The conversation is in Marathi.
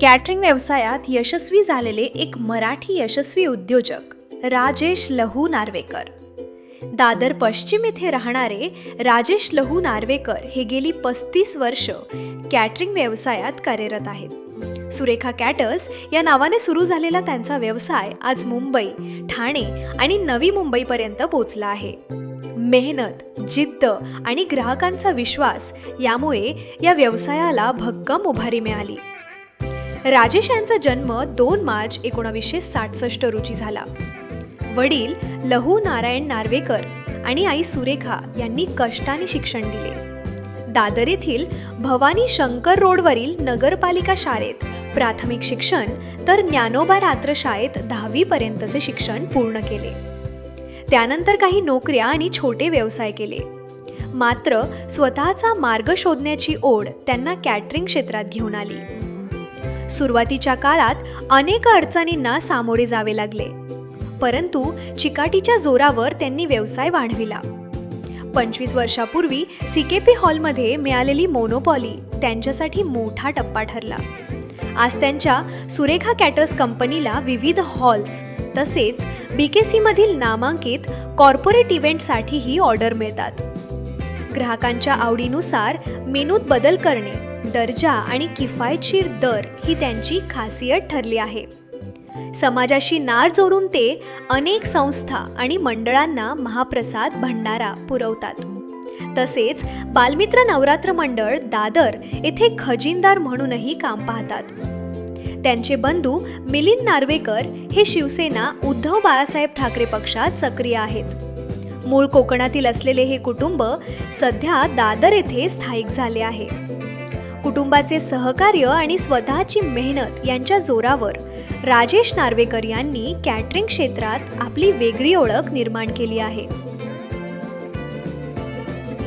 कॅटरिंग व्यवसायात यशस्वी झालेले एक मराठी यशस्वी उद्योजक राजेश लहू नार्वेकर. दादर पश्चिम येथे राहणारे राजेश लहू नार्वेकर हे गेली पस्तीस वर्ष कॅटरिंग व्यवसायात कार्यरत आहेत. सुरेखा कॅटर्स या नावाने सुरू झालेला त्यांचा व्यवसाय आज मुंबई ठाणे आणि नवी मुंबईपर्यंत पोचला आहे. मेहनत जिद्द आणि ग्राहकांचा विश्वास यामुळे या व्यवसायाला भक्कम उभारी मिळाली. राजेश यांचा जन्म दोन मार्च एकोणावीसशे साठसष्ट रोजी झाला. वडील लहू नारायण नार्वेकर आणि आई सुरेखा यांनी कष्टाने शिक्षण दिले. दादर येथील भवानी शंकर रोडवरील नगरपालिका शाळेत प्राथमिक शिक्षण तर ज्ञानोबा रात्र शाळेत दहावीपर्यंतचे शिक्षण पूर्ण केले. त्यानंतर काही नोकऱ्या आणि छोटे व्यवसाय केले. मात्र स्वतःचा मार्ग शोधण्याची ओढ त्यांना कॅटरिंग क्षेत्रात घेऊन आली. सुरुवातीच्या काळात अनेक अडचणींना सामोरे जावे लागले. परंतु चिकाटीच्या जोरावर त्यांनी व्यवसाय वाढविला. पंचवीस वर्षापूर्वी सीकेपी हॉलमध्ये मिळालेली मोनोपॉली त्यांच्यासाठी मोठा टप्पा ठरला. आज त्यांच्या सुरेखा कॅटर्स कंपनीला विविध हॉल्स तसेच बी के सीमधील नामांकित कॉर्पोरेट इव्हेंटसाठीही ऑर्डर मिळतात. ग्राहकांच्या आवडीनुसार मेनूत बदल करणे दर्जा आणि किफायतशीर दर ही त्यांची खासियत ठरली आहे. समाजाशी नार जोडून ते अनेक संस्था आणि मंडळांना महाप्रसाद भंडारा पुरवतात. तसेच बालमित्र नवरात्र मंडळ दादर येथे खजिनदार म्हणूनही काम पाहतात. त्यांचे बंधू मिलिंद नार्वेकर हे शिवसेना उद्धव बाळासाहेब ठाकरे पक्षात सक्रिय आहेत. मूळ कोकणातील असलेले हे कुटुंब सध्या दादर येथे स्थायिक झाले आहे. कुटुंबाचे सहकार्य आणि स्वतःची मेहनत यांच्या जोरावर राजेश नार्वेकर यांनी कॅटरिंग क्षेत्रात आपली वेगळी ओळख निर्माण केली आहे.